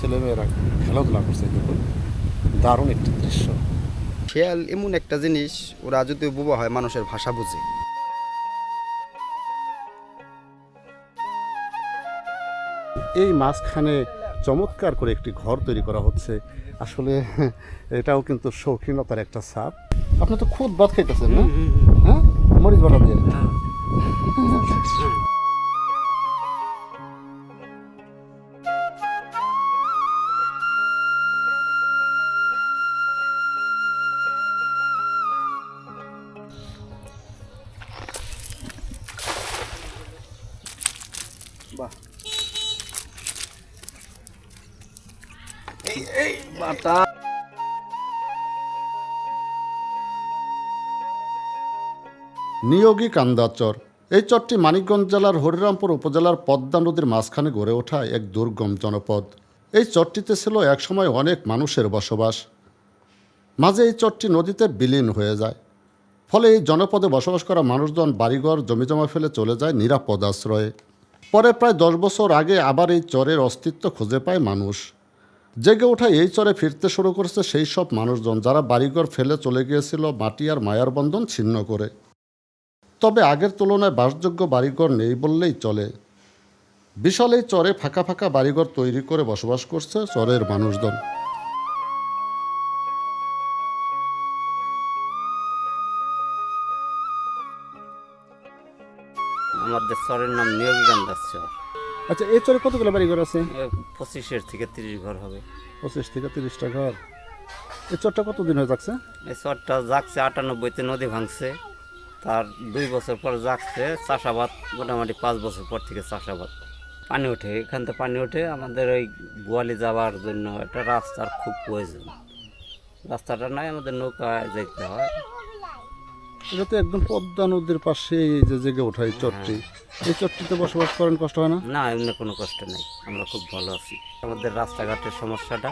ছেলেমেয়েরা খেলাধুলা করছে দেখুন। দারুণ একটি দৃশ্য। খেয়াল এমন একটা জিনিস ওরা যদি বোবা হয় মানুষের ভাষা বুঝে। এই মাঝখানে চমৎকার করে একটি ঘর তৈরি করা হচ্ছে। আসলে এটাও কিন্তু শৌখিনতার একটা ছাপ। আপনি তো খুদ ভাত খাইতেছেন না? হ্যাঁ? মরিচ বাটা দিয়ে। বাটা নিয়োগী কান্দা চর। এই চরটি মানিকগঞ্জ জেলার হরিরামপুর উপজেলার পদ্মা নদীর মাঝখানে গড়ে ওঠা এক দুর্গম জনপদ। এই চরটিতে ছিল একসময় অনেক মানুষের বসবাস। মাঝে এই চরটি নদীতে বিলীন হয়ে যায়। ফলে এই জনপদে বসবাস করা মানুষজন বাড়িঘর, জমিজমা ফেলে চলে যায় নিরাপদ আশ্রয়ে। পরে প্রায় দশ বছর আগে আবার এই চরের অস্তিত্ব খুঁজে পায় মানুষ। জেগে ওঠা এই চরে ফিরতে শুরু করেছে সেই সব মানুষজন যারা বাড়িঘর ফেলে চলে গিয়েছিল মাটি আর মায়ার বন্ধন ছিন্ন করে। তবে আগের তুলনায় বাসযোগ্য বাড়িঘর নেই বললেই চলে। বিশাল এই চরে ফাঁকা ফাঁকা বাড়িঘর তৈরি করে বসবাস করছে চরের মানুষজন। আমাদের চরের নাম নিয়োগীকান্দাস চর। আচ্ছা এই চরে কতগুলো বাড়ি ঘর আছে পঁচিশের থেকে তিরিশ ঘর হবে। পঁচিশ থেকে তিরিশটা ঘর। এই চরটা কতদিন হয়ে যাচ্ছে? এই চরটা যাচ্ছে আটানব্বইতে নদী ভাঙছে। তার দুই বছর পর জাগছে চাষাবাদ মোটামুটি পাঁচ বছর পর থেকে চাষাবাদ। পানি ওঠে এখান থেকে পানি ওঠে আমাদের ওই গোয়ালি যাওয়ার জন্য একটা রাস্তার খুব প্রয়োজন। রাস্তাটা নাই আমাদের নৌকায় যেতে হয়। এটা তো একদম পদ্মা নদীর পাশে এই যে জেগে ওঠা এই চরটি। এই চরটিতে বসবাস করেন কষ্ট হয় না? না এমনি কোনো কষ্ট নেই। আমরা খুব ভালো আছি। আমাদের রাস্তাঘাটের সমস্যাটা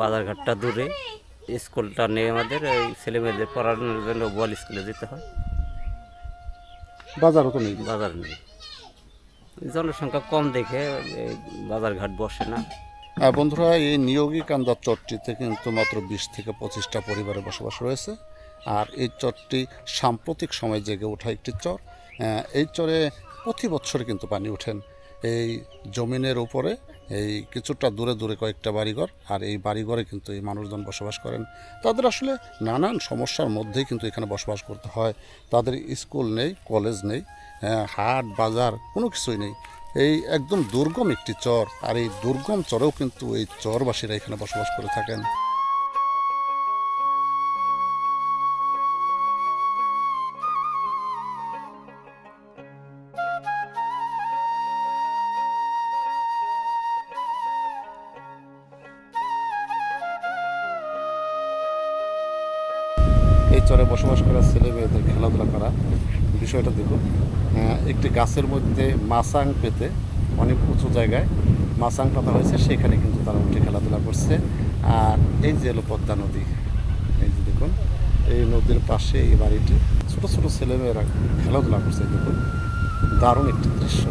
বাজারঘাটটা দূরে। স্কুলটা নেই আমাদের এই ছেলে মেয়েদের পড়ানোর জন্য বল স্কুলে যেতে হয়। বাজারও তো নেই। বাজার নেই। জনসংখ্যা কম দেখে বাজারঘাট বসে না। বন্ধুরা এই নিয়োগী কান্দার চরটিতে কিন্তু মাত্র বিশ থেকে পঁচিশটা পরিবারে বসবাস রয়েছে। আর এই চরটি সাম্প্রতিক সময় জেগে ওঠা একটি চর। এই চরে প্রতি বছর কিন্তু পানি ওঠেন। এই জমিনের উপরে এই কিছুটা দূরে দূরে কয়েকটা বাড়িঘর আর এই বাড়িঘরে কিন্তু এই মানুষজন বসবাস করেন। তাদের আসলে নানান সমস্যার মধ্যেই কিন্তু এখানে বসবাস করতে হয়। তাদের স্কুল নেই কলেজ নেই হ্যাঁ, হাট বাজার কোনো কিছুই নেই। এই একদম দুর্গম একটি চর আর এই দুর্গম চরেও কিন্তু এই চরবাসীরা এখানে বসবাস করে থাকেন। চরে বসবাস করা ছেলে মেয়েদের খেলাধুলা করা, বিষয়টা দেখুন। একটি গাছের মধ্যে মাসাং পেতে অনেক উঁচু জায়গায় মাসাং পাতা হয়েছে, সেখানে কিন্তু তারা উঠে খেলাধুলা করছে। আর এই যে পদ্মা নদী, এই যে দেখুন, এই নদীর পাশে এই বাড়িটি। ছোট ছোট ছেলেমেয়েরা খেলাধুলা করছে, দেখুন। দারুণ একটি দৃশ্য।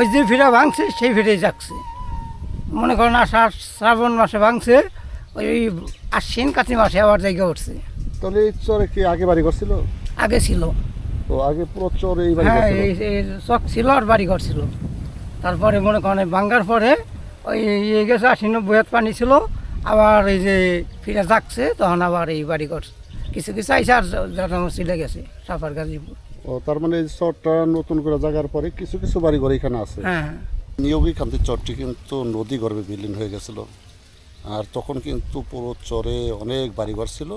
ওই যে ফিরা ভাঙছে সেই ফিরে যাচ্ছে। মনে করেন আষাঢ় শ্রাবণ মাসে ভাঙছে ওই আশ্বিন কাতি মাসে আবার জায়গা উঠছে। তাহলে এই চরে কি আগে বাড়ি ঘর ছিল? আগে ছিল। তো আগে পুরো চরে এই বাড়ি হ্যাঁ এই এই চক ছিল আর বাড়ি ঘর ছিল। তারপরে মনে করেন ভাঙ্গার পরে ওই ইয়ে গেছে আশ্বিন নব্বই পানি ছিল। আবার এই যে ফিরে যাচ্ছে তখন আবার এই বাড়ি ঘর। কিছু কিছু আইসে আর চলে গেছে সাফার গাজীপুর। ও তার মানে এই চরটা নতুন করে জায়গার পরে কিছু কিছু বাড়ি ঘর এখানে আছে? হ্যাঁ। নিয়োগী কান্তি চরটি কিন্তু নদী গর্ভে বিলীন হয়ে গেছিল। আর তখন কিন্তু পুরো চরে অনেক বাড়িঘর ছিল।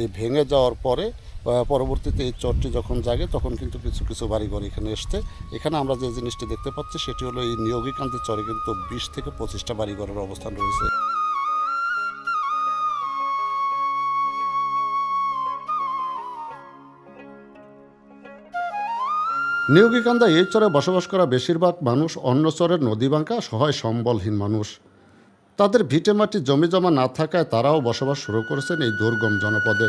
এই ভেঙে যাওয়ার পরে পরবর্তীতে এই চরটি যখন জাগে তখন কিন্তু কিছু কিছু বাড়িঘর এখানে এসছে। এখানে আমরা যে জিনিসটি দেখতে পাচ্ছি সেটি হলো এই নিয়োগী কান্তি চরে কিন্তু বিশ থেকে পঁচিশটা বাড়িঘরের অবস্থান রয়েছে। নিয়োগীকান্দা এই চরে বসবাস করা বেশিরভাগ মানুষ অন্য চরের নদীবাঙ্কা সহায় সম্বলহীন মানুষ। তাদের ভিটেমাটি জমি জমা না থাকায় তারাও বসবাস শুরু করেছেন এই দুর্গম জনপদে।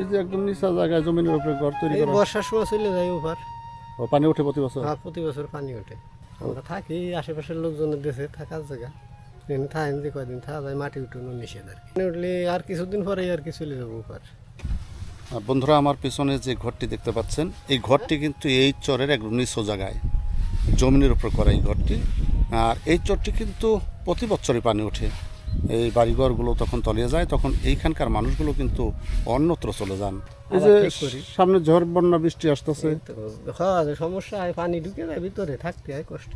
এই যে একদম নিচা জায়গায় জমিনের উপরে ঘর তৈরি এই করা। বর্ষার সময় চলে যায় পানি ওঠে প্রতি বছর? আর প্রতি বছর পানি ওঠে। আমরা থাকি, আশেপাশের লোকজনের দেশে থাকার জায়গা। দিন থাকেন যে কয়দিন থাকা যায়, মাটি উঠানো নিষেধ আর কি। উঠলে আর কিছুদিন পরে আর কি চলে যাব ওভার বন্ধুরা, আমার পিছনে যে ঘরটি দেখতে পাচ্ছেন, এই ঘরটি কিন্তু এই চরের এক নিচু জায়গায়, জমিনের উপর করা এই ঘরটি। আর এই চরটি কিন্তু প্রতি বছরই পানি ওঠে। এই বাড়িঘরগুলো তখন তলিয়ে যায় তখন এইখানকার মানুষগুলো কিন্তু অন্যত্র চলে যান। এই যে। সামনে ঝড় বন্যা বৃষ্টি আসতেছে। হ্যাঁ সমস্যা হয় পানি ঢুকে যায় ভিতরে থাকতে হয় কষ্ট।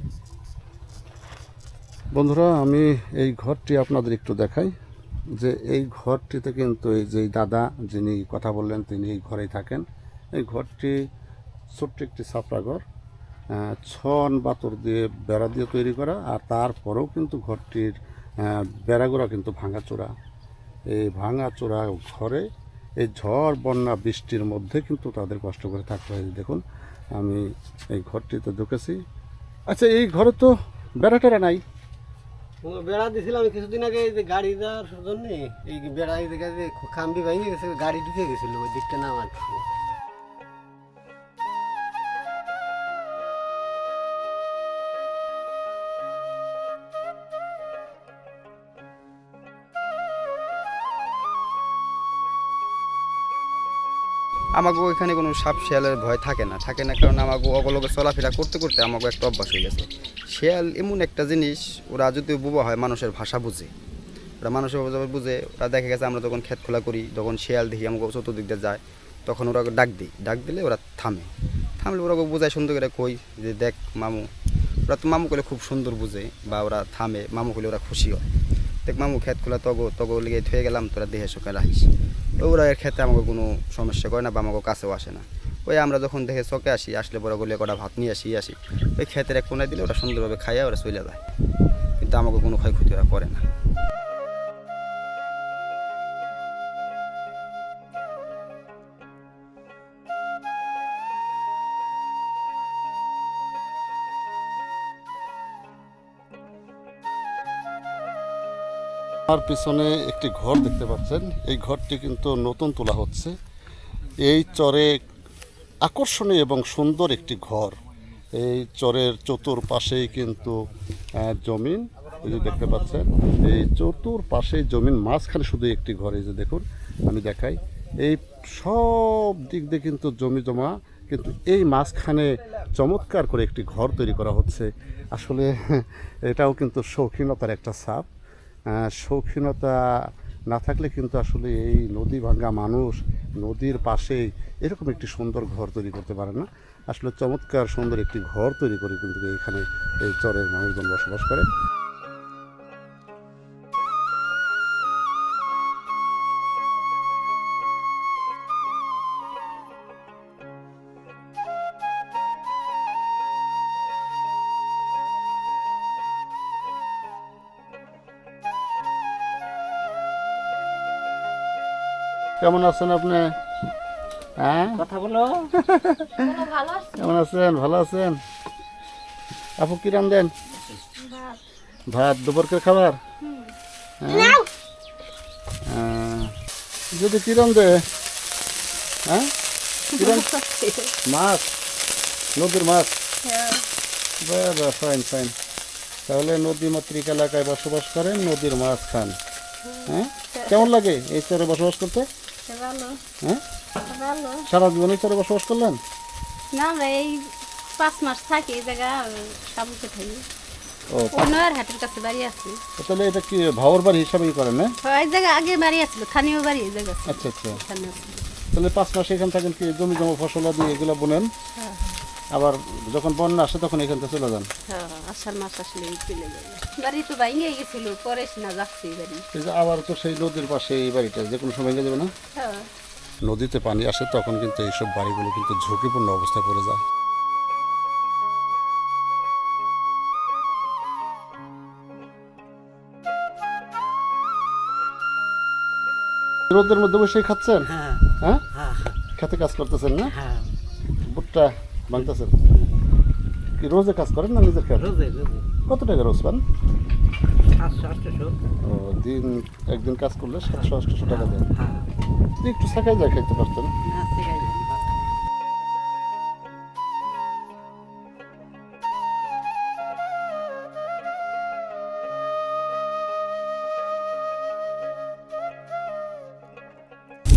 বন্ধুরা আমি এই ঘরটি আপনাদের একটু দেখাই যে এই ঘরটিতে কিন্তু এই যে দাদা যিনি কথা বললেন তিনি এই ঘরেই থাকেন। এই ঘরটি ছোট্ট একটি ছাপড়া ঘর আহ, ছন বাতর দিয়ে বেড়া দিয়ে তৈরি করা আর তারপরেও কিন্তু ঘরটির বেড়াগুড়া কিন্তু ভাঙাচোরা এই ভাঙাচোরা ঘরে এই ঝড়, বন্যা, বৃষ্টির মধ্যে কিন্তু তাদের কষ্ট করে থাকতে হয়। দেখুন, আমি এই ঘরটিতে ঢুকেছি। আচ্ছা এই ঘরে তো বেড়া টেরা নাই? বেড়া দিয়েছিলাম কিছুদিন আগে, এই যে গাড়ি যাওয়ার জন্য, এই বেড়া, এই জায়গায় খাম্বি ভেঙে গেছে, গাড়ি ঢুকে গেছিল, ওই দিকটা নামার আমাকে এখানে কোনো সাপ শেয়ালের ভয় থাকে না থাকে না কারণ আমাকে অগলকে চলাফেরা করতে করতে আমাকে একটা অভ্যাস হয়ে গেছে। শেয়াল এমন একটা জিনিস, ওরা যদি বোবা হয় মানুষের ভাষা বুঝে। ওরা মানুষের ভাষা বুঝে, ওরা দেখা গেছে আমরা যখন ক্ষেত খোলা করি, যখন শেয়াল দেখি আমাকে চতুর্দিক দিয়ে যায়, তখন ওরা ডাক দিই। ডাক দিলে ওরা থামে। থামলে ওরা বোঝায়, সুন্দর করে কই যে দেখ মামু। ওরা তো মামু করলে খুব সুন্দর বুঝে বা ওরা থামে, মামু করলে ওরা খুশি হয়। দেখ মামু ক্ষেত খোলা তগ তগো লিগে থয়ে গেলাম, তোরা দেহে সকালে রাখিস। ওরা এর ক্ষেত্রে আমাকে কোনো সমস্যা করে না বা আমাকে কাছেও আসে না। ওই আমরা যখন দেখে চকে আসি, আসলে বড় গলিয়ে কটা ভাত নিয়ে আসি আসি, ওই ক্ষেতের এক কোনায় দিলে ওরা সুন্দরভাবে খাইয়া ওরা চলে যায়। কিন্তু আমাকে কোনো ক্ষয়ক্ষতি ওরা করে না। আমার পিছনে একটি ঘর দেখতে পাচ্ছেন। এই ঘরটি কিন্তু নতুন তোলা হচ্ছে। এই চরে আকর্ষণীয় এবং সুন্দর একটি ঘর। এই চরের চতুর্পাশেই কিন্তু জমিন। এই যে দেখতে পাচ্ছেন এই চতুর্পাশেই জমিন মাঝখানে শুধু একটি ঘর। এই যে দেখুন আমি দেখাই। এই সব দিক দিয়ে কিন্তু জমি জমা কিন্তু এই মাঝখানে চমৎকার করে একটি ঘর তৈরি করা হচ্ছে। আসলে এটাও কিন্তু শৌখিনতার একটা আহ, শৌখিনতা না থাকলে কিন্তু আসলে এই নদী ভাঙ্গা মানুষ নদীর পাশে এরকম একটি সুন্দর ঘর তৈরি করতে পারে না। আসলে চমৎকার সুন্দর একটি ঘর তৈরি করে কিন্তু এখানে এই চরের মানুষজন বসবাস করে। কেমন আছেন আপনি? হ্যাঁ? কথা বলো। কেমন আছেন? ভালো আছেন? আপু কি রান্ধেন ভাত। দুপুরকের খাবার? হ্যাঁ? যদি কি রান্ধে হ্যাঁ? মাছ। নদীর মাছ? ফাইন ফাইন তাহলে নদী মাতৃক এলাকায় বসবাস করেন নদীর মাছ খান। হ্যাঁ? কেমন লাগে এই চরে বসবাস করতে? হ্যাঁ? সারা জীবন চরে বসবাস করলেন? না আমরা এই পাঁচ মাস থাকি এই জায়গা সাবুকে থাকি। কাছে বাড়ি আছে তাহলে এটা কি ভাওয়ার বাড়ি হিসাবেই করেন না? এই জায়গা আগে বাড়ি আছিল স্থানীয় বাড়ি এই জায়গা আচ্ছা আচ্ছা। তাহলে পাঁচ মাস এখান থাকেন কি জমি জমা ফসল আদি এগুলো বোনেন? আবার যখন বন্যা আসে তখন এখান থেকে চলে যান? হ্যাঁ। আষাঢ় মাস আসলে চলে যাবে বাড়ি তো ভাঙে গেছিল পরে না যাচ্ছে এই বাড়ি। এই যে আবার তো সেই নদীর পাশে এই বাড়িটা যে কোনো সময় যাবে না? হ্যাঁ। নদীতে পানি আসে তখন কিন্তু এইসব বাড়িগুলো কিন্তু ঝুঁকিপূর্ণ অবস্থায় পড়ে যায়। রোদের মধ্যে বসে খাচ্ছেন? হ্যাঁ। হ্যাঁ? হ্যাঁ খেতে কাজ করতেছেন না? হ্যাঁ। ভুট্টা ভাঙতেছেন? কি রোজে কাজ করেন না নিজের রোজে রোজে। কত টাকা রোজ পান? ও দিন একদিন কাজ করলে সাতশো আটশো টাকা দেন। হ্যাঁ। একটু শাখায় যায় খাইতে পারতেন।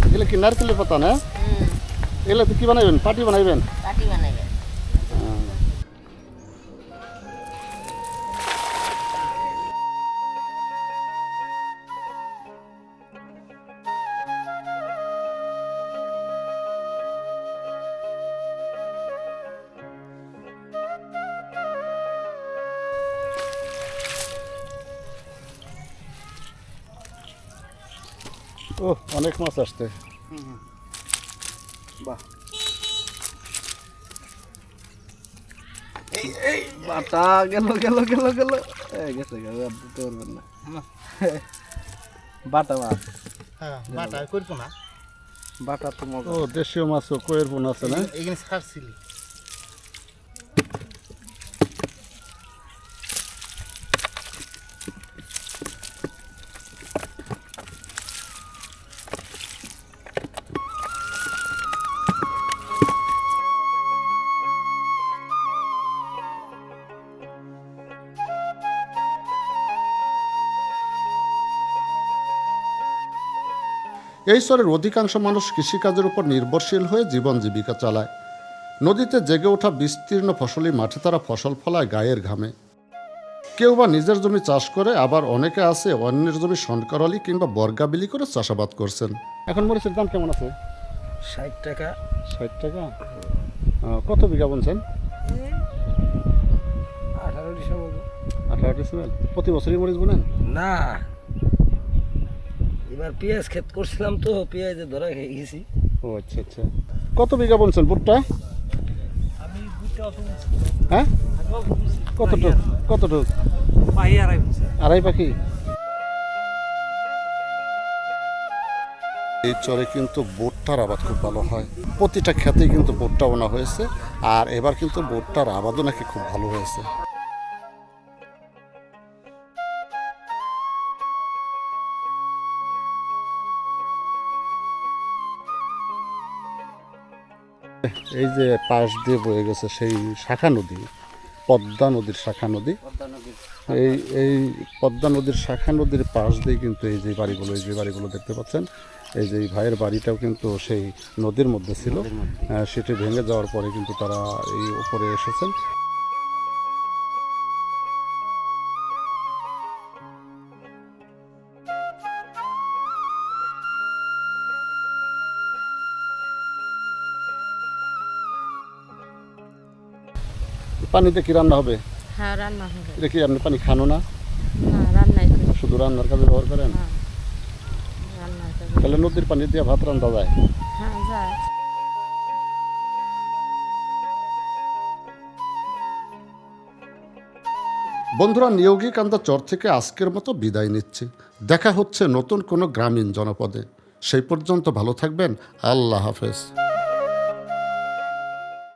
এগুলো কি নারকেলের পাতা না? এগুলো তো কি বানাইবেন? পাটি বানাইবেন? ও অনেক মাছ আসছে। বাটা গেল গেল গেল গেল। গেছে গেল আর দিতে পারবেন না। বাটা মাছ। হ্যাঁ বাটা করব না। বাটা তো ও দেশীয় মাছও কয়ের বোন আছে না? এখানে ছাড়ছিলি এই স্তরের অধিকাংশ মানুষ কৃষিকাজের উপর নির্ভরশীল হয়ে জীবন জীবিকা চালায়। নদীতে জেগে ওঠা বিস্তীর্ণ ফসলি মাঠে তারা ফসল ফলায় গায়ের ঘামে। কেউ বা নিজের জমি চাষ করে আবার অনেকে আছে অন্যের জমি সনকরালি কিংবা বর্গা বিলি করে চাষাবাদ করছেন। এখন মরিচের দাম কেমন আছে? ষাট টাকা। ষাট টাকা? কত বিঘা বলছেন আঠারো ডিসেম্বর। আঠারো ডিসেম্বর। প্রতি বছরই মরিচ বোনেন? না। এবার পেঁয়াজ ক্ষেত করছিলাম তো পেঁয়াজে ধরা খেয়ে গেছি। ও আচ্ছা আচ্ছা। কত বিঘা বলছেন ভুট্টা? হ্যাঁ? কতটুক? কতটুক? আড়াই পাখি? এই চরে কিন্তু বোটটার আবাদ খুব ভালো হয়। প্রতিটা ক্ষেতেই কিন্তু বোটটা বোনা হয়েছে আর এবার কিন্তু বোটটার আবাদও নাকি খুব ভালো হয়েছে। এই যে পাশ দিয়ে বয়ে গেছে সেই শাখা নদী পদ্মা নদীর শাখা নদী। এই এই পদ্মা নদীর শাখা নদীর পাশ দিয়ে কিন্তু এই যে বাড়িগুলো এই যে বাড়িগুলো দেখতে পাচ্ছেন এই যে এই ভাইয়ের বাড়িটাও কিন্তু সেই নদীর মধ্যে ছিল। সেটি ভেঙে যাওয়ার পরে কিন্তু তারা এই উপরে এসেছেন। পানিতে কি রান্না হবে? হ্যাঁ রান্না হবে। এটা কি আপনি পানি খানো না? না রান্নাই করি। শুধু রান্নার কাজে ব্যবহার করেন? হ্যাঁ তাহলে নদীর পানি দিয়ে ভাত রান্না যায়? হ্যাঁ যায়। বন্ধুরা নিয়োগী কান্দা চর থেকে আজকের মতো বিদায় নিচ্ছি। দেখা হচ্ছে নতুন কোনো গ্রামীণ জনপদে। সেই পর্যন্ত ভালো থাকবেন। আল্লাহ হাফেজ।